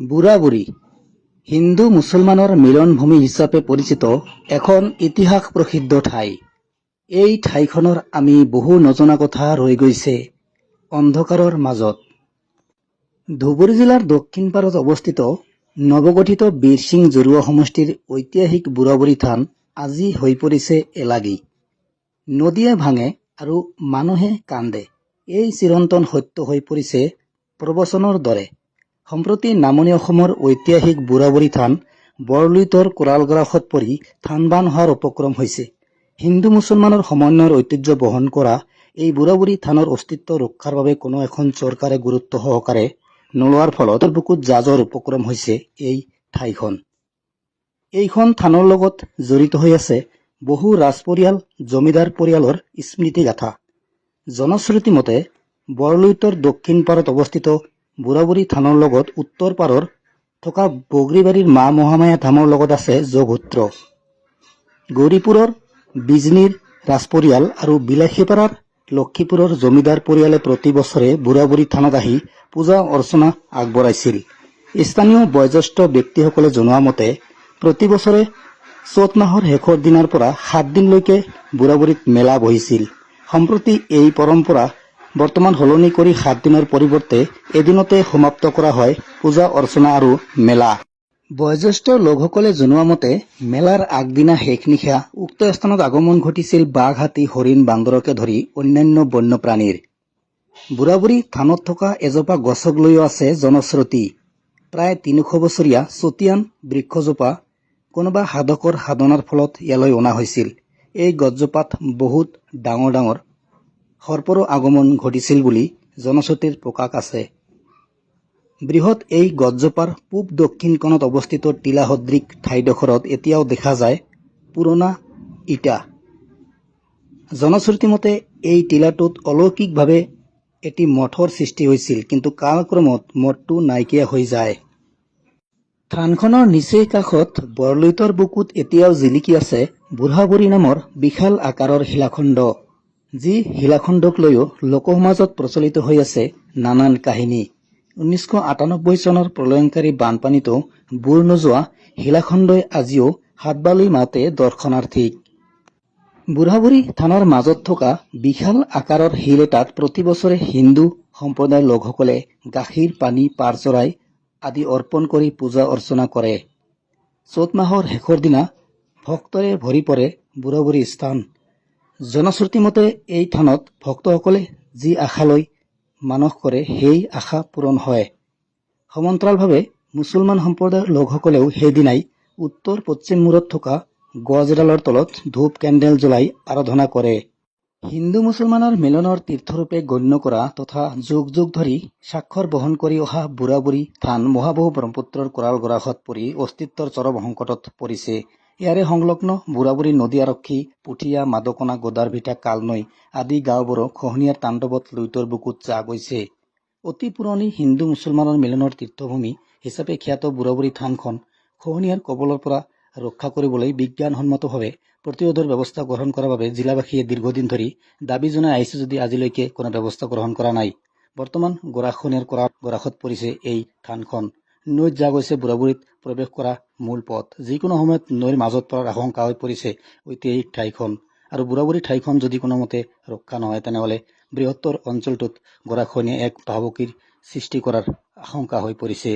বুঢ়াবুঢ়ী হিন্দু মুছলমানৰ মিলনভূমি হিচাপে পৰিচিত এখন ইতিহাস প্ৰসিদ্ধ ঠাই। এই ঠাইখনৰ আমি বহু নজনা কথা ৰৈ গৈছে অন্ধকাৰৰ মাজত। ধুবুৰী জিলাৰ দক্ষিণ পাৰত অৱস্থিত নৱগঠিত বীৰসিং জৰুৱা সমষ্টিৰ ঐতিহাসিক বুঢ়াবুঢ়ী থান আজি হৈ পৰিছে এলাগী। নদীয়ে ভাঙে আৰু মানুহে কান্দে। এই চিৰন্তন সত্য হৈ পৰিছে প্ৰবচনৰ দৰে। সম্প্ৰতি নামনি অসমৰ ঐতিহাসিক বুঢ়াবুঢ়ী থান, বৰলুইতৰ কোৰালগ্ৰাসত পৰি থানবান হোৱাৰ উপক্ৰম হৈছে। হিন্দু মুছলমানৰ সমন্বয়ৰ ঐতিহ্য বহন কৰা এই বুঢ়াবুঢ়ী থানৰ অস্তিত্ব ৰক্ষাৰ বাবে কোনো এখন চৰকাৰে গুৰুত্ব সহকাৰে নোলোৱাৰ ফলত বুকুত জাজৰ উপক্ৰম হৈছে এই ঠাইখন। এইখন থানৰ লগত জড়িত হৈ আছে বহু ৰাজ পৰিয়াল জমিদাৰ পৰিয়ালৰ স্মৃতিগাথা। জনশ্ৰুতি মতে, বৰলুইতৰ দক্ষিণ পাৰত অৱস্থিত বুঢ়াবুঢ়ী থানৰ লগত উত্তৰ পাৰৰ থকা বগৰীবাৰীৰ মা মহামায়া ধামৰ লগত আছে যোগসূত্ৰ গৌৰীপুৰৰ, বিজনীৰ ৰাজ পৰিয়াল আৰু বিলাসীপাৰাৰ লক্ষীপুৰৰ জমিদাৰ পৰিয়ালে প্ৰতি বছৰে বুঢ়াবুঢ়ী থানত আহি পূজা অৰ্চনা আগবঢ়াইছিল। স্থানীয় বয়োজ্যেষ্ঠ ব্যক্তিসকলে জনোৱা মতে, প্ৰতি বছৰে চ'ত মাহৰ শেষৰ দিনাৰ পৰা সাত দিনলৈকে বুঢ়াবুঢ়ীত মেলা বহিছিল। সম্প্ৰতি এই পৰম্পৰা বৰ্তমান সলনি কৰি সাত দিনৰ পৰিৱৰ্তে এদিনতে সমাপ্ত কৰা হয় পূজা অৰ্চনা আৰু মেলা। বয়োজ্যেষ্ঠ লোকসকলে জনোৱা মতে, মেলাৰ আগদিনা শেষ নিশা উক্ত স্থানত আগমন ঘটিছিল বাঘ হাতী হৰিণ বান্দৰকে ধৰি অন্যান্য বন্যপ্ৰাণীৰ। বুঢ়াবুঢ়ী থানত থকা এজোপা গছক লৈও আছে জনশ্ৰুতি। প্ৰায় তিনিশ বছৰীয়া চতিয়ান বৃক্ষজোপা কোনোবা সাধকৰ সাধনাৰ ফলত ইয়ালৈ অনা হৈছিল। এই গছজোপাত বহুত ডাঙৰ ডাঙৰ সৰ্পৰো আগমন ঘটিছিল বুলি জনশ্ৰুতিৰ প্ৰকাশ আছে। বৃহৎ এই গছজোপাৰ পূব দক্ষিণ কোণত অৱস্থিত টিলা সদৃশ ঠাইডোখৰত এতিয়াও দেখা যায় পুৰণা ইটা। জনশ্ৰুতি মতে, এই টিলাটোত অলৌকিকভাৱে এটি মঠৰ সৃষ্টি হৈছিল, কিন্তু কালক্ৰমত মঠটো নাইকিয়া হৈ যায়। থানখনৰ নিচেই কাষত বৰলুইতৰ বুকুত এতিয়াও জিলিকি আছে বুঢ়াবুঢ়ী নামৰ বিশাল আকাৰৰ শিলাখণ্ড। যি শিলাখণ্ডক লৈও লোকসমাজত প্ৰচলিত হৈ আছে নানান কাহিনী। ঊনৈছশ আটানব্বৈ চনৰ প্ৰলয়ংকাৰী বানপানীতো বুৰ নোযোৱা শিলাখণ্ডই আজিও হাতবালি মাতে দৰ্শনাৰ্থীক। বুঢ়াবুঢ়ী থানৰ মাজত থকা বিশাল আকাৰৰ শিল এটাত প্ৰতি বছৰে হিন্দু সম্প্ৰদায়ৰ লোকসকলে গাখীৰ, পানী, পাৰ চৰাই আদি অৰ্পণ কৰি পূজা অৰ্চনা কৰে। চ'ত মাহৰ শেষৰ দিনা ভক্তৰে ভৰি পৰে বুঢ়াবুঢ়ী স্থান। জনশ্ৰুতি মতে, এই থানত ভক্তসকলে যি আশা লৈ মানস কৰে, সেই আশা পূৰণ হয়। সমান্তৰালভাৱে, মুছলমান সম্প্ৰদায়ৰ লোকসকলেও সেইদিনাই উত্তৰ পশ্চিম মূৰত থকা গছডালৰ তলত ধূপ কেণ্ডেল জ্বলাই আৰাধনা কৰে। হিন্দু মুছলমানৰ মিলনৰ তীৰ্থৰূপে গণ্য কৰা তথা যুগ যুগ ধৰি স্বাক্ষৰ বহন কৰি অহা বুঢ়াবুঢ়ী থান মহাবাহু ব্ৰহ্মপুত্ৰৰ কোৰাল গৰাসত পৰি অস্তিত্বৰ চৰম সংকটত পৰিছে। ইয়াৰে সংলগ্ন বুঢ়াবুঢ়ী নদী আৰক্ষী পুথিয়া মাদকনা, গোদাৰভিটা, কালনৈ আদি গাঁওবোৰো খহনীয়াৰ তাণ্ডৱত লুইতৰ বুকুত যা গৈছে অতি পুৰণি হিন্দু মুছলমানৰ মিলনৰ তীৰ্থভূমি হিচাপে খ্যাত বুঢ়াবুঢ়ী থানখন খহনীয়াৰ কবলৰ পৰা ৰক্ষা কৰিবলৈ বিজ্ঞানসন্মতভাৱে প্ৰতিৰোধৰ ব্যৱস্থা গ্ৰহণ কৰাৰ বাবে জিলাবাসীয়ে দীৰ্ঘদিন ধৰি দাবি জনাই আহিছে যদি আজিলৈকে কোনো ব্যৱস্থা গ্ৰহণ কৰা নাই। বৰ্তমান গৰাখহনীয়াৰ কৰা গৰাখত পৰিছে এই থানখন। নৈত যা গৈছে বুঢ়াবুঢ়ীত প্ৰৱেশ কৰা মূল পথ। যিকোনো সময়ত নৈৰ মাজত পৰাৰ আশংকা হৈ পৰিছে ঐতিহাসিক ঠাইখন। আৰু বুঢ়াবুঢ়ী ঠাইখন যদি কোনোমতে ৰক্ষা নহয়, তেনেহ'লে বৃহত্তৰ অঞ্চলটোত গৰাখহনীয়া এক ভাবুকিৰ সৃষ্টি কৰাৰ আশংকা হৈ পৰিছে।